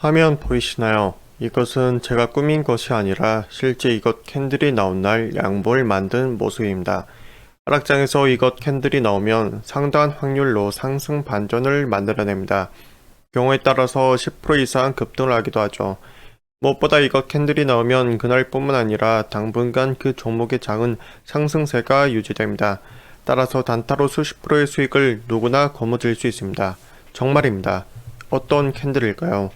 화면 보이시나요? 이것은 제가 꾸민 것이 아니라 실제 이것 캔들이 나온 날 양볼 만든 모습입니다. 하락장에서 이것 캔들이 나오면 상당한 확률로 상승 반전을 만들어냅니다. 경우에 따라서 10% 이상 급등을 하기도 하죠. 무엇보다 이것 캔들이 나오면 그날뿐만 아니라 당분간 그 종목의 장은 상승세가 유지됩니다. 따라서 단타로 수십 프로의 수익을 누구나 거머쥘 수 있습니다. 정말입니다. 어떤 캔들일까요?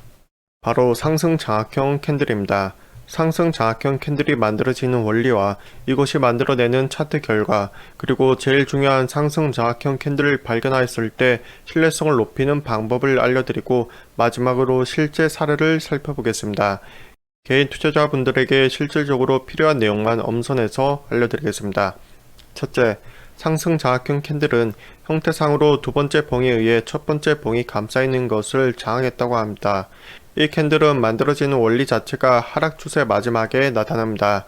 바로 상승 장악형 캔들입니다. 상승 장악형 캔들이 만들어지는 원리와 이것이 만들어내는 차트 결과, 그리고 제일 중요한 상승 장악형 캔들을 발견하였을 때 신뢰성을 높이는 방법을 알려드리고 마지막으로 실제 사례를 살펴보겠습니다. 개인 투자자분들에게 실질적으로 필요한 내용만 엄선해서 알려드리겠습니다. 첫째, 상승 장악형 캔들은 형태상으로 두 번째 봉에 의해 첫 번째 봉이 감싸 있는 것을 장악했다고 합니다. 이 캔들은 만들어지는 원리 자체가 하락 추세 마지막에 나타납니다.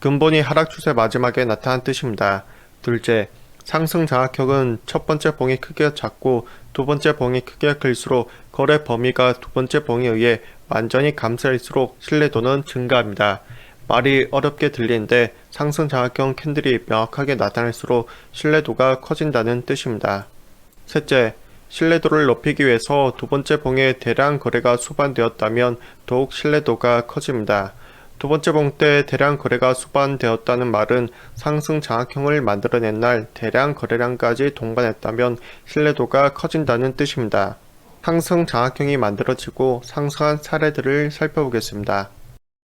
근본이 하락 추세 마지막에 나타난 뜻입니다. 둘째, 상승 장악형은 첫 번째 봉이 크기가 작고 두 번째 봉이 크기가 클수록 거래 범위가 두 번째 봉에 의해 완전히 감싸일수록 신뢰도는 증가합니다. 말이 어렵게 들리는데 상승 장악형 캔들이 명확하게 나타날수록 신뢰도가 커진다는 뜻입니다. 셋째, 신뢰도를 높이기 위해서 두 번째 봉에 대량 거래가 수반되었다면 더욱 신뢰도가 커집니다. 두 번째 봉 때 대량 거래가 수반되었다는 말은 상승 장악형을 만들어낸 날 대량 거래량까지 동반했다면 신뢰도가 커진다는 뜻입니다. 상승 장악형이 만들어지고 상승한 사례들을 살펴보겠습니다.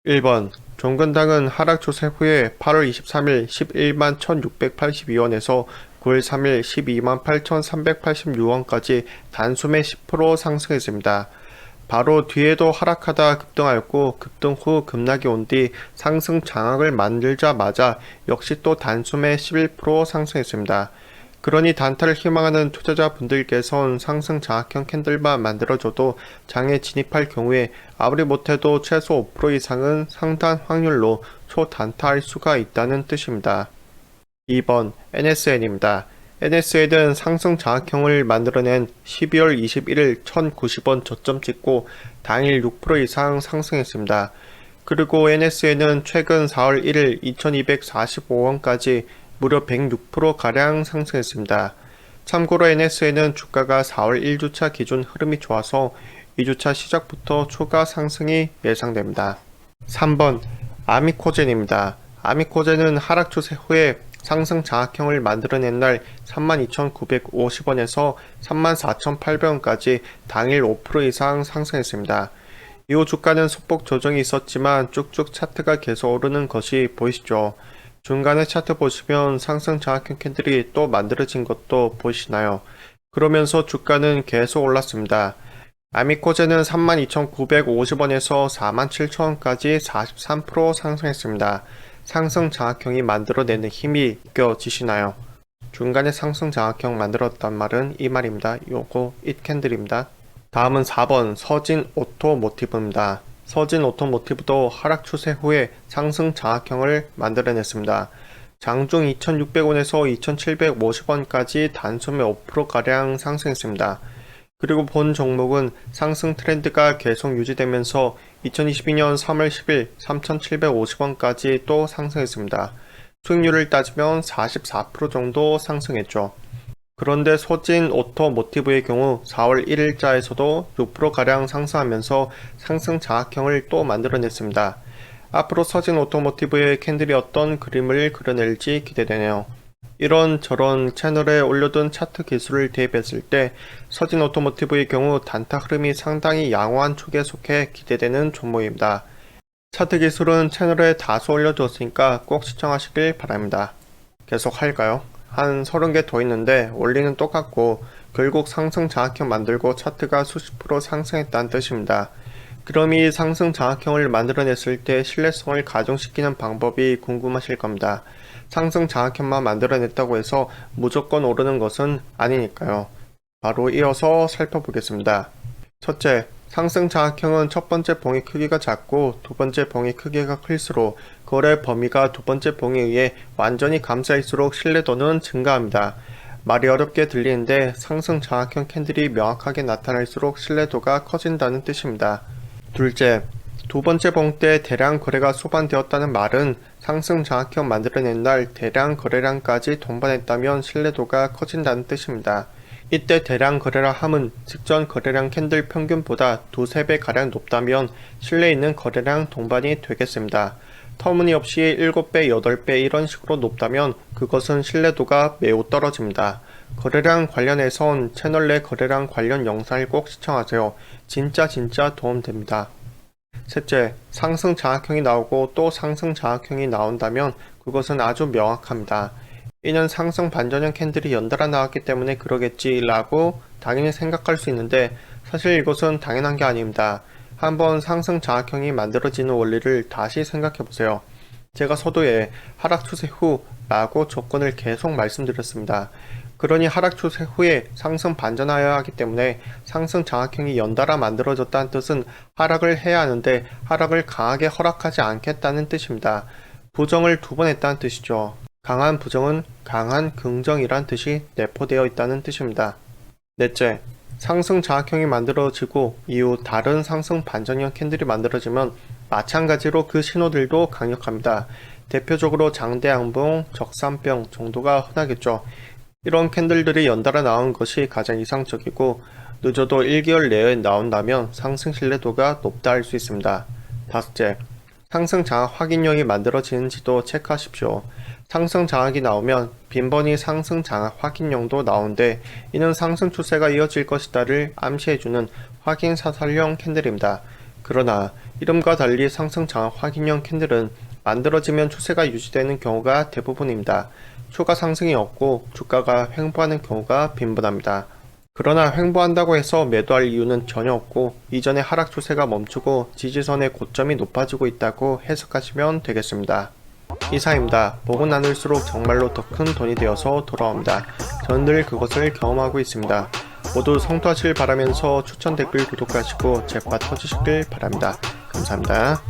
1번 종근당은 하락 추세 후에 8월 23일 11만 1682원에서 9월 3일 12만 8386원까지 단숨에 10% 상승했습니다. 바로 뒤에도 하락하다 급등하였고 급등 후 급락이 온 뒤 상승 장악을 만들자마자 역시 또 단숨에 11% 상승했습니다. 그러니 단타를 희망하는 투자자분들께선 상승 장악형 캔들만 만들어줘도 장에 진입할 경우에 아무리 못해도 최소 5% 이상은 상당 확률로 초단타할 수가 있다는 뜻입니다. 2번 NSN입니다. NSN은 상승 장악형을 만들어낸 12월 21일 1090원 저점 찍고 당일 6% 이상 상승했습니다. 그리고 NSN은 최근 4월 1일 2245원까지 무려 106%가량 상승했습니다. 참고로 NSN은 주가가 4월 1주차 기준 흐름이 좋아서 2주차 시작부터 추가 상승이 예상됩니다. 3번 아미코젠입니다. 아미코젠은 하락 추세 후에 상승 장악형을 만들어낸 날 32,950원에서 34,800원까지 당일 5% 이상 상승했습니다. 이후 주가는 소폭 조정이 있었지만 쭉쭉 차트가 계속 오르는 것이 보이시죠? 중간에 차트 보시면 상승 장악형 캔들이 또 만들어진 것도 보이시나요? 그러면서 주가는 계속 올랐습니다. 아미코젠은 32,950원에서 47,000원까지 43% 상승했습니다. 상승 장악형이 만들어내는 힘이 느껴지시나요? 중간에 상승 장악형 만들었단 말은 이 말입니다. 요거 it캔들입니다. 다음은 4번 서진 오토모티브입니다. 서진 오토모티브도 하락 추세 후에 상승 장악형을 만들어냈습니다. 장중 2,600원에서 2,750원까지 단숨에 5%가량 상승했습니다. 그리고 본 종목은 상승 트렌드가 계속 유지되면서 2022년 3월 10일 3,750원까지 또 상승했습니다. 수익률을 따지면 44% 정도 상승했죠. 그런데 소진 오토모티브의 경우 4월 1일자에서도 6%가량 상승하면서 상승 장악형을 또 만들어냈습니다. 앞으로 서진 오토모티브의 캔들이 어떤 그림을 그려낼지 기대되네요. 이런 저런 채널에 올려둔 차트 기술을 대입했을 때 서진 오토모티브의 경우 단타 흐름이 상당히 양호한 축에 속해 기대되는 종목입니다. 차트 기술은 채널에 다수 올려두었으니까 꼭 시청하시길 바랍니다. 계속 할까요? 한 30개 더 있는데 원리는 똑같고 결국 상승 장악형 만들고 차트가 수십 프로 상승했다는 뜻입니다. 그럼 이 상승 장악형을 만들어냈을 때 신뢰성을 가중시키는 방법이 궁금하실 겁니다. 상승 장악형만 만들어냈다고 해서 무조건 오르는 것은 아니니까요. 바로 이어서 살펴보겠습니다. 첫째, 상승 장악형은 첫 번째 봉의 크기가 작고 두 번째 봉의 크기가 클수록 거래 범위가 두 번째 봉에 의해 완전히 감싸일수록 신뢰도는 증가합니다. 말이 어렵게 들리는데 상승 장악형 캔들이 명확하게 나타날수록 신뢰도가 커진다는 뜻입니다. 둘째, 두 번째 봉 때 대량 거래가 소반되었다는 말은 상승 장악형 만들어낸 날 대량 거래량까지 동반했다면 신뢰도가 커진다는 뜻입니다. 이때 대량 거래라 함은 직전 거래량 캔들 평균보다 두세 배 가량 높다면 신뢰 있는 거래량 동반이 되겠습니다. 터무니없이 7배, 8배 이런 식으로 높다면 그것은 신뢰도가 매우 떨어집니다. 거래량 관련해선 채널 내 거래량 관련 영상을 꼭 시청하세요. 진짜 진짜 도움됩니다. 셋째, 상승 장악형이 나오고 또 상승 장악형이 나온다면 그것은 아주 명확합니다. 이는 상승 반전형 캔들이 연달아 나왔기 때문에 그러겠지라고 당연히 생각할 수 있는데 사실 이것은 당연한 게 아닙니다. 한번 상승 장악형이 만들어지는 원리를 다시 생각해 보세요. 제가 서두에 하락 추세 후 라고 조건을 계속 말씀드렸습니다. 그러니 하락 추세 후에 상승 반전하여야 하기 때문에 상승 장악형이 연달아 만들어졌다는 뜻은 하락을 해야 하는데 하락을 강하게 허락하지 않겠다는 뜻입니다. 부정을 두 번 했다는 뜻이죠. 강한 부정은 강한 긍정이란 뜻이 내포되어 있다는 뜻입니다. 넷째, 상승 장악형이 만들어지고 이후 다른 상승 반전형 캔들이 만들어지면 마찬가지로 그 신호들도 강력합니다. 대표적으로 장대양봉, 적산병 정도가 흔하겠죠. 이런 캔들들이 연달아 나온 것이 가장 이상적이고 늦어도 1개월 내에 나온다면 상승 신뢰도가 높다 할 수 있습니다. 다섯째, 상승 장악 확인형이 만들어지는지도 체크하십시오. 상승 장악이 나오면 빈번히 상승 장악 확인형도 나오는데 이는 상승 추세가 이어질 것이다를 암시해주는 확인 사살형 캔들입니다. 그러나 이름과 달리 상승 장악 확인형 캔들은 만들어지면 추세가 유지되는 경우가 대부분입니다. 추가 상승이 없고 주가가 횡보하는 경우가 빈번합니다. 그러나 횡보한다고 해서 매도할 이유는 전혀 없고 이전의 하락 추세가 멈추고 지지선의 고점이 높아지고 있다고 해석하시면 되겠습니다. 이상입니다. 보고 나눌수록 정말로 더 큰 돈이 되어서 돌아옵니다. 저는 늘 그것을 경험하고 있습니다. 모두 성투하실 바라면서 추천 댓글 구독하시고 제파 터주시길 바랍니다. 감사합니다.